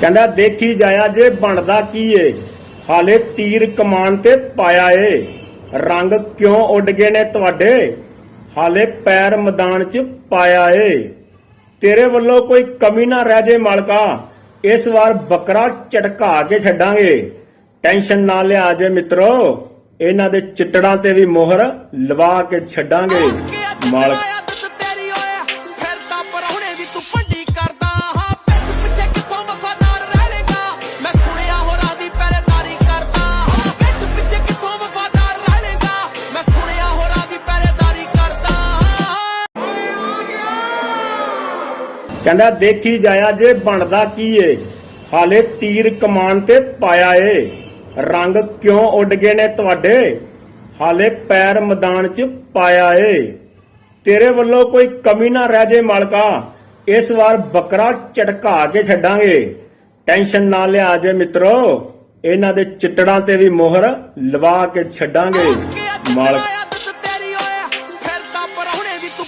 ਕਹਿੰਦਾ ਦੇਖੀ ਜਾਇਆ ਜੇ ਬਣਦਾ ਕੀ ਏ? ਹਾਲੇ ਤੀਰ ਕਮਾਨ ਤੇ ਪਾਇਆ ਏ। ਰੰਗ ਕਿਉਂ ਉੱਡ ਗਏ ਨੇ ਤੁਹਾਡੇ? ਹਾਲੇ ਪੈਰ ਮੈਦਾਨ 'ਚ ਪਾਇਆ ਏ। ਤੇਰੇ ਵੱਲੋਂ ਕੋਈ ਕਮੀ ਨਾ ਰਹਿ ਜੇ ਮਾਲਕਾ। ਇਸ ਵਾਰ ਬੱਕਰਾ ਝਟਕਾ ਕੇ ਛੱਡਾਂਗੇ। ਟੈਨਸ਼ਨ ਨਾ ਲਿਆ ਜੇ ਮਿੱਤਰੋ। ਇਹਨਾਂ ਦੇ ਚਿੱਟੜਾਂ ਤੇ ਵੀ ਮੋਹਰ ਲਵਾ ਕੇ ਛੱਡਾਂਗੇ। ਮਾਲਕ ਕਹਿੰਦਾ ਦੇਖੀ ਜਾਇਆ ਜੇ ਬਣਦਾ ਕੀ ਏ? ਹਾਲੇ ਤੀਰ ਕਮਾਨ ਤੇ ਪਾਇਆ ਏ। ਰੰਗ ਕਿਉਂ ਉੱਡ ਗਏ ਨੇ ਤੁਹਾਡੇ? ਹਾਲੇ ਪੈਰ ਮੈਦਾਨ 'ਚ ਪਾਇਆ ਏ। ਤੇਰੇ ਵੱਲੋਂ ਕੋਈ ਕਮੀ ਨਾ ਰਹਿ ਜੇ ਮਾਲਕਾ। ਇਸ ਵਾਰ ਬੱਕਰਾ ਝਟਕਾ ਕੇ ਛੱਡਾਂਗੇ। ਟੈਨਸ਼ਨ ਨਾ ਲਿਆ ਜੇ ਮਿੱਤਰੋ। ਇਹਨਾਂ ਦੇ ਚਿੱਟੜਾਂ ਤੇ ਵੀ ਮੋਹਰ ਲਵਾ ਕੇ ਛੱਡਾਂਗੇ। ਮਾਲਕ। ਤੇਰੀ ਓਏ ਫਿਰ ਤਾਂ ਪਰਹੁਣੇ ਦੀ ਤੂੰ